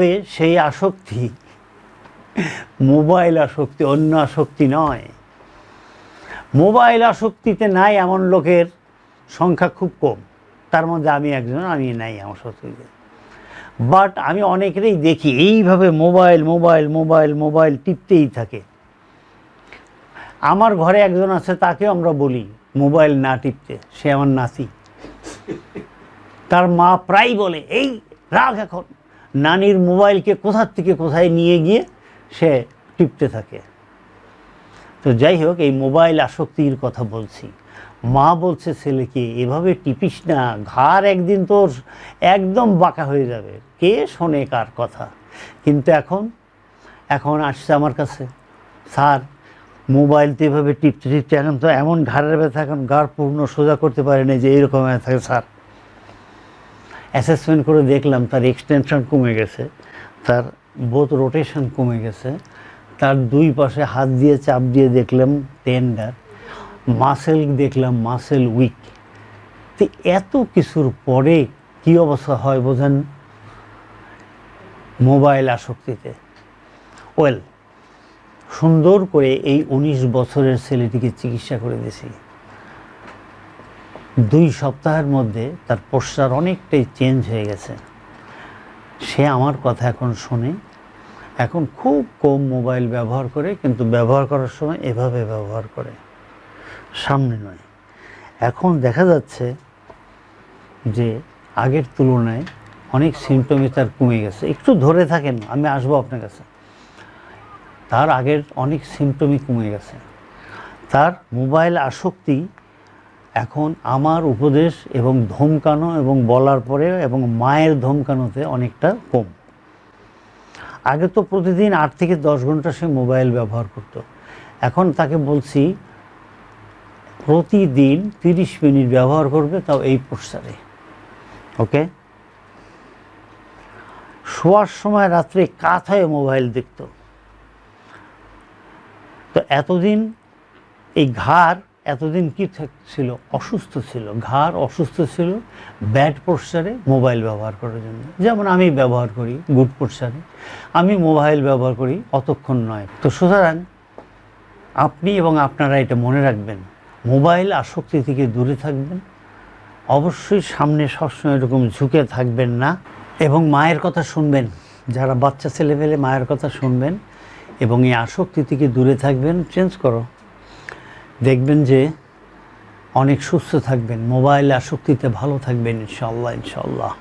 তবে সেই আসক্তি, মোবাইল আসক্তি অন্য আসক্তি নয়। মোবাইল আসক্তিতে নাই এমন লোকের সংখ্যা খুব কম। তার মধ্যে আমি একজন, আমি নাই আমার শত্রুতে বাট আমি অনেকেরই দেখি এইভাবে মোবাইল মোবাইল মোবাইল মোবাইল টিপতেই থাকে। আমার ঘরে একজন আছে তাকে আমরা বলি মোবাইল না টিপতে, সে আমার নাতি। তার মা প্রায় বলে, এই, রাগ এখন। নানির মোবাইলকে কোথার থেকে কোথায় নিয়ে গিয়ে সে টিপতে থাকে। তো যাই হোক, এই মোবাইল আসক্তির কথা বলছি। মা বলছে, ছেলেকে, এভাবে টিপিস না। ঘাড় একদিন তোর একদম বাঁকা হয়ে যাবে। কে শোনে কার কথা? কিন্তু এখন এখন আসছে আমার কাছে। স্যার, মোবাইল তো এভাবে টিপতে টিপতে এখন তো এমন ঘাড়ের ব্যথা, এখন ঘাড় পূর্ণ সোজা করতে পারেনি যে এইরকম থাকে, স্যার। অ্যাসেসমেন্ট করে দেখলাম তার এক্সটেনশন কমে গেছে, তার বোথ রোটেশন কমে গেছে, তার দুই পাশে হাত দিয়ে চাপ দিয়ে দেখলাম টেন্ডার মাসেল দেখলাম মাসেল উইক তো এত কিছুর পরে কি অবস্থা হয় বোঝেন? মোবাইল আসক্তিতে। ওয়েল সুন্দর করে এই উনিশ বছরের ছেলেটিকে চিকিৎসা করে দিয়েছি। দুই সপ্তাহের মধ্যে তার পোস্টার অনেকটাই চেঞ্জ হয়ে গেছে। সে আমার কথা এখন শোনে, এখন খুব কম মোবাইল ব্যবহার করে, কিন্তু ব্যবহার করার সময় এভাবে ব্যবহার করে। সামনে নয়। এখন দেখা যাচ্ছে যে আগের তুলনায় অনেক সিমটমই তার কমে গেছে। একটু ধরে থাকেন, আমি আসব আপনার কাছে। তার আগের অনেক সিমটমই কমে গেছে। তার মোবাইল আসক্তি এখন আমার উপদেশ এবং ধমকানো এবং বলার পরে এবং মায়ের ধমকানোতে অনেকটা কম। আগে তো প্রতিদিন আট থেকে দশ ঘণ্টা সে মোবাইল ব্যবহার করত। এখন তাকে বলছি, প্রতিদিন তিরিশ মিনিট ব্যবহার করবে তাও এই পোস্টারে ওকে? শোয়ার সময় রাত্রে কাত হয়ে মোবাইল দেখতো। তো এতদিন এই ঘাড় এতদিন কি ছিল? অসুস্থ ছিল, ঘাড় অসুস্থ ছিল, ব্যাড পোস্টারে মোবাইল ব্যবহার করার জন্য। যেমন আমি ব্যবহার করি, গুড পোস্টারে। আমি মোবাইল ব্যবহার করি, অতক্ষণ নয়। তো সুতরাং আপনি এবং আপনারা এটা মনে রাখবেন, মোবাইল আসক্তি থেকে দূরে থাকবেন। অবশ্যই সামনে সবসময় এরকম ঝুঁকে থাকবেন না এবং মায়ের কথা শুনবেন। যারা বাচ্চা ছেলে পেলে মায়ের কথা শুনবেন এবং এই আসক্তি থেকে দূরে থাকবেন, চেঞ্জ করো। দেখবেন যে অনেক সুস্থ থাকবেন মোবাইল আসক্তিতে ভালো থাকবেন ইনশাল্লাহ ইনশাল্লাহ